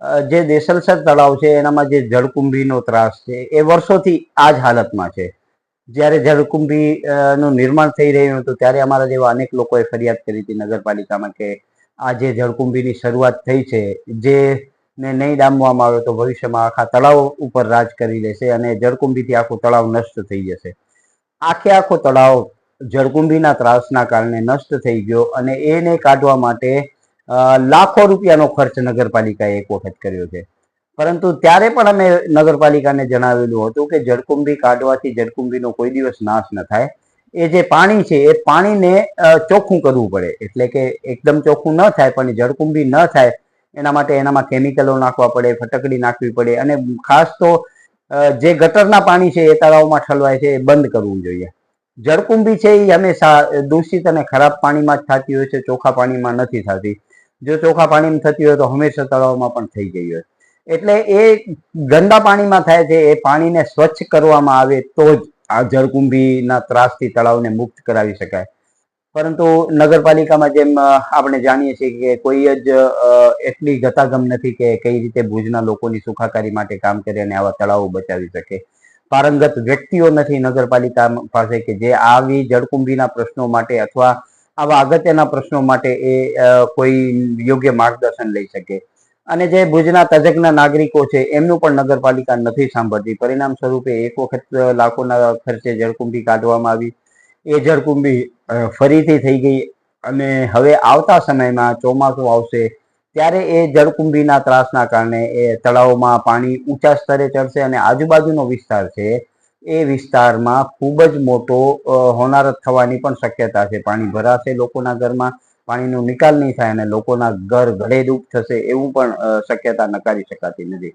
જે દેસલસર તળાવ છે, એનામાં જે જળકુંભીનો ત્રાસ છે, એ વર્ષોથી આ જ હાલતમાં છે. જ્યારે જળકુંભી નું નિર્માણ થઈ રહ્યું હતું, ત્યારે અમારા જેવા અનેક લોકોએ ફરિયાદ કરી હતી નગરપાલિકામાં કે આ જે જળકુંભીની શરૂઆત થઈ છે, જે ને નહીં ડામવામાં આવે તો ભવિષ્યમાં આખા તળાવ ઉપર રાજ કરી લેશે અને જળકુંભીથી આખું તળાવ નષ્ટ થઈ જશે. આખે આખો તળાવ જળકુંભીના ત્રાસના કારણે નષ્ટ થઈ ગયો અને એને કાઢવા માટે લાખો રૂપિયાનો ખર્ચ નગરપાલિકાએ એક વખત કર્યો છે. પરંતુ ત્યારે પણ અમે નગરપાલિકાને જણાવેલું હતું કે જળકુંભી કાઢવાથી જળકુંભીનો કોઈ દિવસ નાશ ન થાય. એ જે પાણી છે, એ પાણીને ચોખ્ખું કરવું પડે. એટલે કે એકદમ ચોખ્ખું ન થાય, પણ જળકુંભી ન થાય, એના માટે એનામાં કેમિકલો નાખવા પડે, ફટકડી નાખવી પડે અને ખાસ તો જે ગટરના પાણી છે, એ તળાવમાં ઠલવાય છે, એ બંધ કરવું જોઈએ. જળકુંભી છે એ હંમેશા દૂષિત અને ખરાબ પાણીમાં જ થતી હોય છે ચોખ્ખા પાણીમાં નથી થતી. જો ચોખા પાણીમાં થતી હોય તો હંમેશા તળાવમાં પણ થઈ ગઈ હોય. એટલે એ ગંદા પાણીમાં થાય છે, એ પાણીને સ્વચ્છ કરવામાં આવે તો જ આ જળકુંભીના ત્રાસથી તળાવને મુક્ત કરાવી શકાય. પરંતુ નગરપાલિકામાં જેમ આપણે જાણીએ છીએ કે કોઈ જ એટલી ગતાગમ નથી કે કઈ રીતે ભુજના લોકોની સુખાકારી માટે કામ કરે અને આવા તળાવો બચાવી શકે. પારંગત વ્યક્તિઓ નથી નગરપાલિકા પાસે કે જે આવી જળકુંભીના પ્રશ્નો માટે અથવા આવા અગત્યના પ્રશ્નો માટે એ કોઈ યોગ્ય માર્ગદર્શન લઈ શકે. અને જે ભુજના તજજ્ઞ નાગરિકો છે, એમનું પણ નગરપાલિકા નથી સાંભળતી. પરિણામ સ્વરૂપે એક વખત લાખોના ખર્ચે જળકુંભી કાઢવામાં આવી. એ જળકુંભી ફરીથી થઈ ગઈ અને હવે આવતા સમયમાં ચોમાસું આવશે, ત્યારે એ જળકુંભીના ત્રાસના કારણે એ તળાવમાં પાણી ઊંચા સ્તરે ચડશે અને આજુબાજુનો વિસ્તાર છે એ વિસ્તારમાં ખૂબ જ મોટો હોનારત થવાની પણ શક્યતા છે. પાણી ભરાશે લોકોના ઘરમાં, પાણીનો નિકાલ નહીં થાય અને લોકોના ઘર ગળેડૂબ થશે એવું પણ શક્યતા નકારી શકાતી નથી.